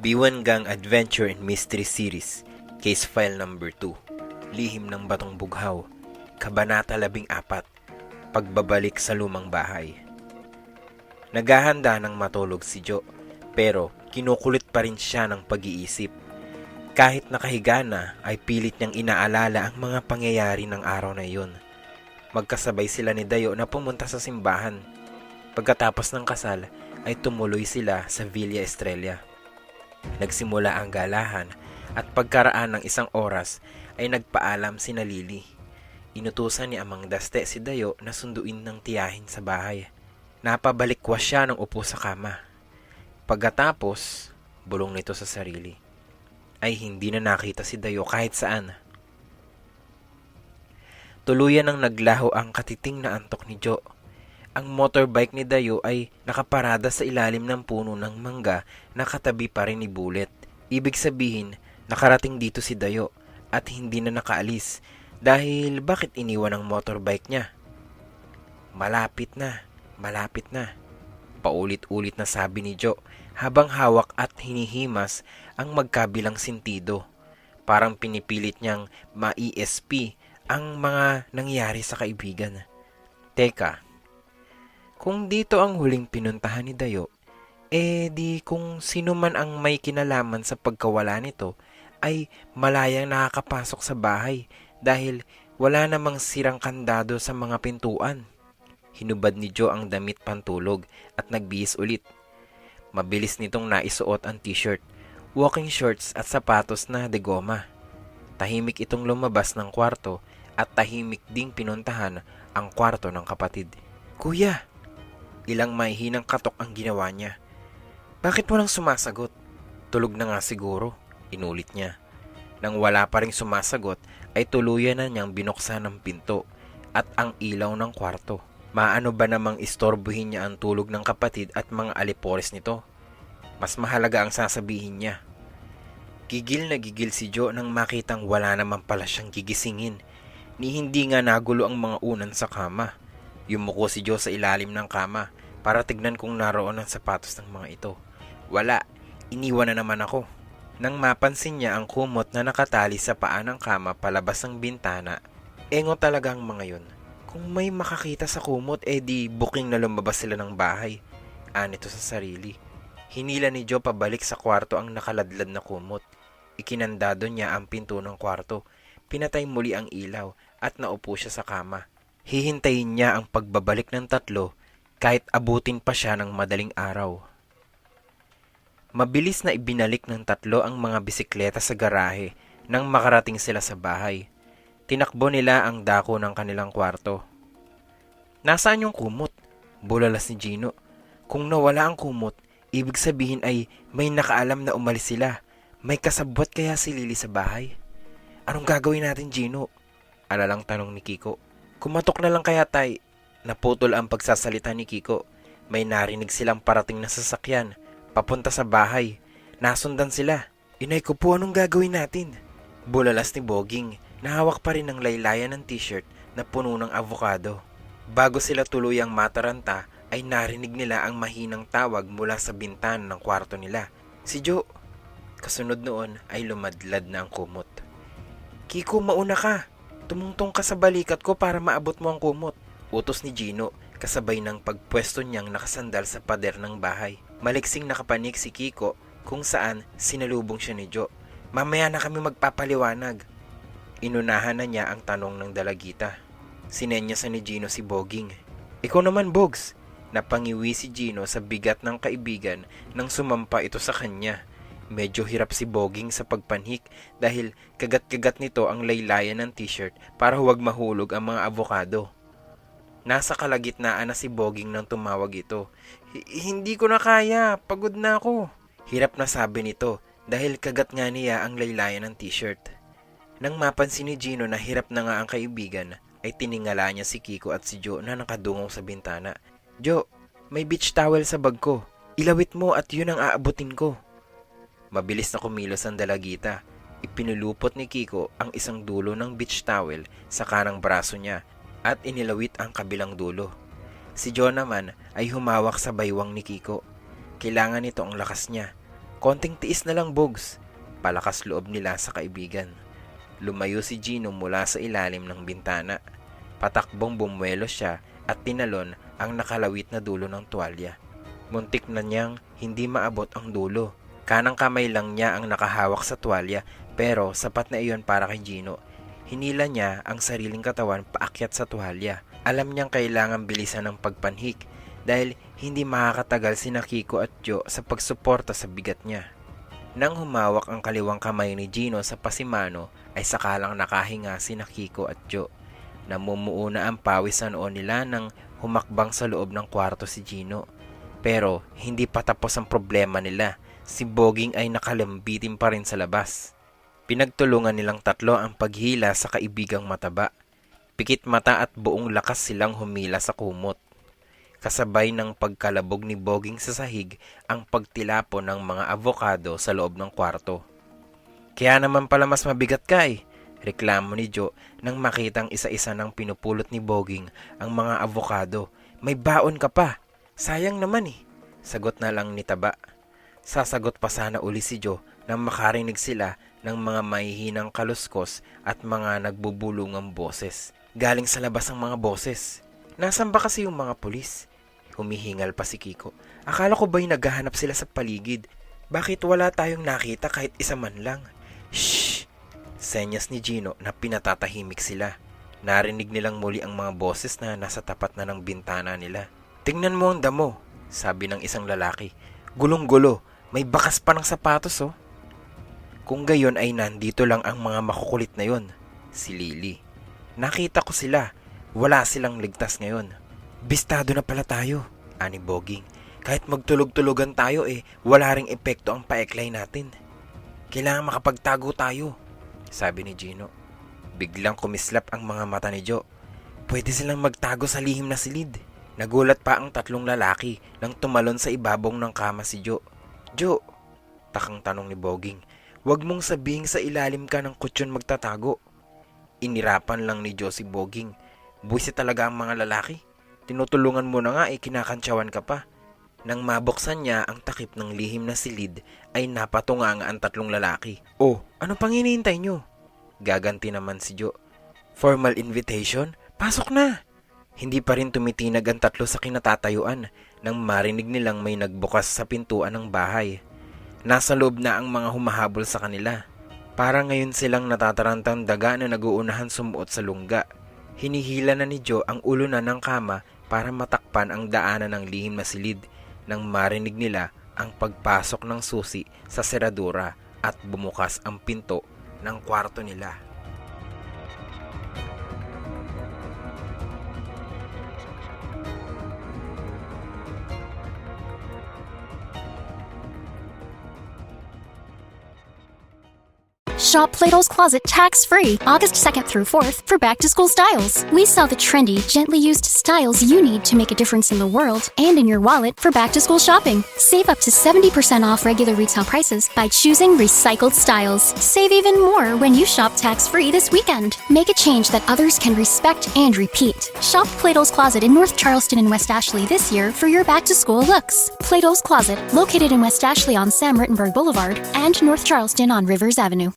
B1 Gang Adventure and Mystery Series, Case File Number 2, Lihim ng Batong Bughaw, Kabanata 14, Pagbabalik sa Lumang Bahay. Naghahanda ng matulog si Jo, pero kinukulit pa rin siya ng pag-iisip. Kahit nakahiga na, ay pilit niyang inaalala ang mga pangyayari ng araw na iyon. Magkasabay sila ni Dayo na pumunta sa simbahan. Pagkatapos ng kasal, ay tumuloy sila sa Villa Estrella. Nagsimula ang galahan at pagkaraan ng isang oras ay nagpaalam si Lily. Inutusan ni Amang Daste si Dayo na sunduin ng tiyahin sa bahay. Napabalikwas siya ng upo sa kama. Pagkatapos, bulong nito sa sarili, ay hindi na nakita si Dayo kahit saan. Tuluyan ang naglaho ang katiting na antok ni Jo. Ang motorbike ni Dayo ay nakaparada sa ilalim ng puno ng mangga na katabi pa rin ni Bullet. Ibig sabihin, nakarating dito si Dayo at hindi na nakaalis dahil bakit iniwan ang motorbike niya? Malapit na, malapit na. Paulit-ulit na sabi ni Jo habang hawak at hinihimas ang magkabilang sentido. Parang pinipilit niyang ma-ESP ang mga nangyari sa kaibigan. Teka, kung dito ang huling pinuntahan ni Dayo, eh di kung sino man ang may kinalaman sa pagkawala nito ay malayang nakakapasok sa bahay dahil wala namang sirang kandado sa mga pintuan. Hinubad ni Joe ang damit pantulog at nagbihis ulit. Mabilis nitong naisuot ang t-shirt, walking shorts at sapatos na de goma. Tahimik itong lumabas ng kwarto at tahimik ding pinuntahan ang kwarto ng kapatid. Kuya, Ilang mahihinang katok ang ginawa niya. Bakit walang sumasagot? Tulog na nga siguro, inulit niya. Nang wala pa rin sumasagot, ay tuluyan na niyang binuksan ang pinto at ang ilaw ng kwarto. Maano ba namang istorbohin niya ang tulog ng kapatid at mga alipores nito? Mas mahalaga ang sasabihin niya. Gigil na gigil si Joe nang makitang wala naman pala siyang gigisingin. Ni hindi nga nagulo ang mga unan sa kama. Yumuko si Joe sa ilalim ng kama para tignan kung naroon ang sapatos ng mga ito. Wala, iniwan na naman ako. Nang mapansin niya ang kumot na nakatali sa paa ng kama palabas ng bintana, engo talaga ang mga yun. Kung may makakita sa kumot, eh di booking na lumabas sila ng bahay. Anito sa sarili. Hinila ni Joe pabalik sa kwarto ang nakaladlad na kumot. Ikinandado niya ang pinto ng kwarto. Pinatay muli ang ilaw at naupo siya sa kama. Hihintayin niya ang pagbabalik ng tatlo kahit abutin pa siya ng madaling araw. Mabilis na ibinalik ng tatlo ang mga bisikleta sa garahe nang makarating sila sa bahay. Tinakbo nila ang dako ng kanilang kwarto. Nasaan yung kumot? Bulalas ni Gino. Kung nawala ang kumot, ibig sabihin ay may nakaalam na umalis sila. May kasabwat kaya si Lily sa bahay? Anong gagawin natin, Gino? Alalang tanong ni Kiko. Kumatok na lang kaya tay. Naputol ang pagsasalita ni Kiko. May narinig silang parating na sasakyan. Papunta sa bahay. Nasundan sila. Inay ko po anong gagawin natin? Bulalas ni Boging. Nahawak pa rin ng laylayan ng t-shirt na puno ng avocado. Bago sila tuluyang mataranta, ay narinig nila ang mahinang tawag mula sa bintan ng kwarto nila. Si Joe. Kasunod noon ay lumadlad na ang kumot. Kiko, mauna ka. Tumungtong ka sa balikat ko para maabot mo ang kumot. Utos ni Gino, kasabay ng pagpwesto niyang nakasandal sa pader ng bahay. Maliksing nakapanik si Kiko kung saan sinalubong siya ni Jo. Mamaya na kami magpapaliwanag. Inunahan na niya ang tanong ng dalagita. Sinenyasan ni Gino si Boging. Ikaw naman, Bogs. Napangiwi si Gino sa bigat ng kaibigan nang sumampa ito sa kanya. Medyo hirap si Boging sa pagpanhik dahil kagat-kagat nito ang laylayan ng t-shirt para huwag mahulog ang mga avocado. Nasa kalagitnaan na si Boging nang tumawag ito. Hindi ko na kaya, pagod na ako. Hirap na sabi nito dahil kagat nga niya ang laylayan ng t-shirt. Nang mapansin ni Gino na hirap na nga ang kaibigan, ay tiningala niya si Kiko at si Joe na nakadungong sa bintana. Joe, may beach towel sa bag ko. Ilawit mo at yun ang aabutin ko. Mabilis na kumilos ang dalagita. Ipinulupot ni Kiko ang isang dulo ng beach towel sa kanang braso niya at inilawit ang kabilang dulo. Si Joe naman ay humawak sa baywang ni Kiko. Kailangan nito ang lakas niya. Konting tiis na lang, Bogs. Palakas loob nila sa kaibigan. Lumayo si Gino mula sa ilalim ng bintana. Patakbong bumuelo siya at tinalon ang nakalawit na dulo ng tuwalya. Muntik na niyang hindi maabot ang dulo. Kanang kamay lang niya ang nakahawak sa tuwalya pero sapat na iyon para kay Gino. Hinila niya ang sariling katawan paakyat sa tuwalya. Alam niyang kailangan bilisan ng pagpanhik dahil hindi makakatagal si Nakiko at Joe sa pagsuporta sa bigat niya. Nang humawak ang kaliwang kamay ni Gino sa pasimano ay sakalang nakahinga si Nakiko at Joe. Namumuo na ang pawis sa noon nila nang humakbang sa loob ng kwarto si Gino. Pero hindi pa tapos ang problema nila. Si Boging ay nakalambitin pa rin sa labas. Pinagtulungan nilang tatlo ang paghila sa kaibigang mataba. Pikit mata at buong lakas silang humila sa kumot. Kasabay ng pagkalabog ni Boging sa sahig ang pagtilapo ng mga avokado sa loob ng kwarto. Kaya naman pala mas mabigat ka eh, reklamo ni Joe nang makitang isa-isa ng pinupulot ni Boging ang mga avokado. May baon ka pa. Sayang naman eh. Sagot na lang ni Taba. Sasagot pa sana uli si Joe nang makarinig sila ng mga mahihinang kaluskos at mga nagbubulungang boses. Galing sa labas ang mga boses. Nasaan ba kasi yung mga pulis? Humihingal pa si Kiko. Akala ko ba'y naghahanap sila sa paligid? Bakit wala tayong nakita kahit isa man lang? Shh! Senyas ni Gino na pinatatahimik sila. Narinig nilang muli ang mga boses na nasa tapat na ng bintana nila. Tingnan mo ang damo, sabi ng isang lalaki. Gulong-gulo, may bakas pa ng sapatos oh. Kung gayon ay nandito lang ang mga makukulit na yon, si Lily. Nakita ko sila, wala silang ligtas ngayon. Bistado na pala tayo, ani Boging. Kahit magtulog-tulogan tayo eh, wala ring epekto ang paeklay natin. Kailangan makapagtago tayo, sabi ni Gino. Biglang kumislap ang mga mata ni Joe. Pwede silang magtago sa lihim na silid. Nagulat pa ang tatlong lalaki nang tumalon sa ibabong ng kama si Joe. Joe, takang tanong ni Boging, huwag mong sabihin sa ilalim ka ng kutsyon magtatago. Inirapan lang ni Joe si Boging. Buwisi talaga ang mga lalaki. Tinutulungan mo na nga eh kinakantsawan ka pa. Nang mabuksan niya ang takip ng lihim na silid ay napatunga nga ang tatlong lalaki. Oh, ano pang hinihintay nyo? Gaganti naman si Joe. Formal invitation? Pasok na! Hindi pa rin tumitinag ang tatlo sa kinatatayuan nang marinig nilang may nagbukas sa pintuan ng bahay. Nasa loob na ang mga humahabol sa kanila. Para ngayon silang natatarantang daga na naguunahan sumuot sa lungga. Hinihila na ni Joe ang ulo na ng kama para matakpan ang daanan ng lihim na silid nang marinig nila ang pagpasok ng susi sa seradura at bumukas ang pinto ng kwarto nila. Shop Plato's Closet tax free August 2nd through 4th for back to school styles. We sell the trendy, gently used styles you need to make a difference in the world and in your wallet for back to school shopping. Save up to 70% off regular retail prices by choosing recycled styles. Save even more when you shop tax free this weekend. Make a change that others can respect and repeat. Shop Plato's Closet in North Charleston and West Ashley this year for your back to school looks. Plato's Closet, located in West Ashley on Sam Rittenberg Boulevard and North Charleston on Rivers Avenue.